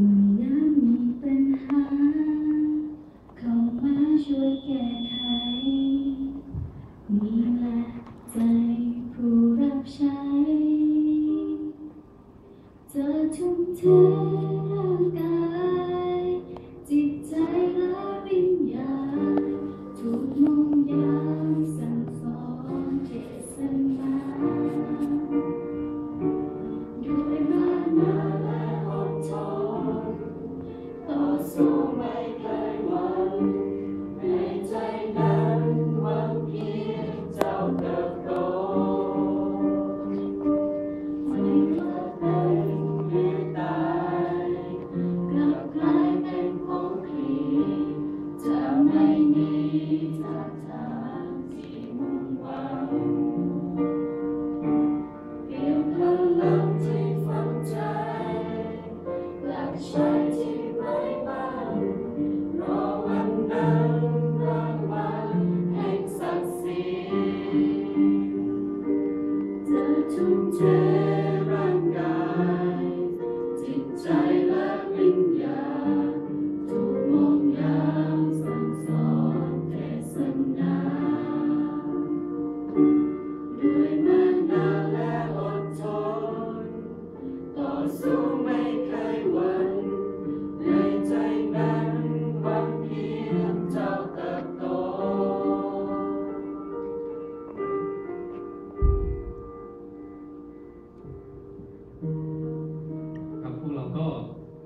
เมื่อยามมีปัญหา เข้ามาช่วยแก้ไข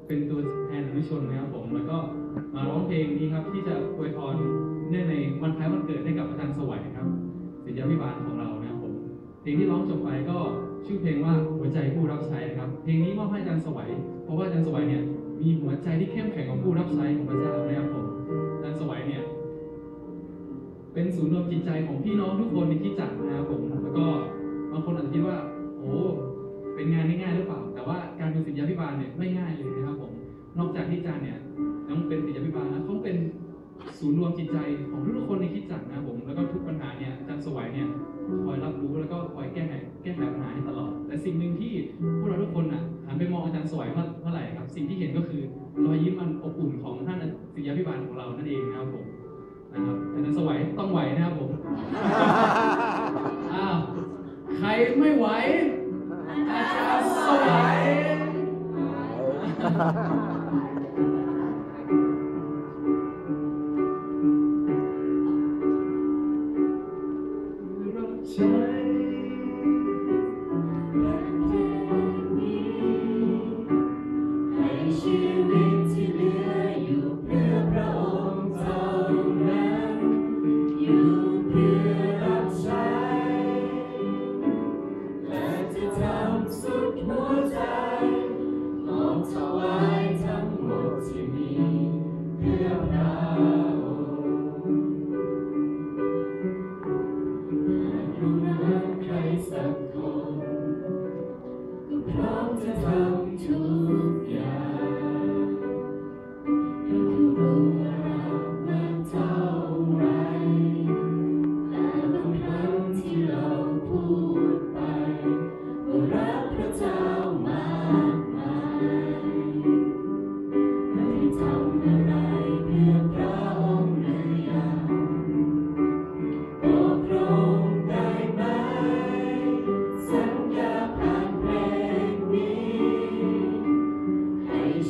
เป็นตัวแทนอนุชนนะครับผม แล้วก็มาร้องเพลงนี้ครับ ที่จะอวยพรเนื่องในวันคล้ายวันเกิดให้กับอาจารย์สวัยครับ ศิลปพิบาลของเรานะครับผมเพลงที่ร้องจบไปก็ชื่อเพลงว่าหัวใจผู้รับใช้นะครับ เพลงนี้มอบให้อาจารย์สวัย เพราะว่าอาจารย์สวัยเนี่ยมีหัวใจที่เข้มแข็งของผู้รับใช้ของพระเจ้านะครับผมอาจารย์สวัยเนี่ยเป็นศูนย์รวมจิตใจของพี่น้องทุกคนในที่จัดนะครับผมแล้วก็บางคนอาจจะคิดว่า โอ้เป็นงานง่ายๆหรือเปล่า แต่ว่าการเป็นศิลปพิบาลเนี่ยไม่ง่ายเลย วมจิตใจของทุกๆคนในคริดจักรนะครับผมแล้วก็ทุกปัญหาเนี่ยอาจารย์สวัยเนี่ยคอยรับรู้แล้วก็คอยแก้ไขแก้ไขปัญหาให้ตลอด แต่สิ่งหนึ่งที่พวกเราทุกคนอะหันไปมองอาจารย์สวัยเมื่อเมื่อไหร่ครับ สิ่งที่เห็นก็คือรอยยิ้มอันอบอุ่นของท่านศิลปพิบาลของเรานั่นเองนะครับผมนะครับอาจารย์สวัยต้องไหวนะครับผมอ้าวใครไม่ไหวอาจารย์สวัย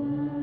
Mm-hmm.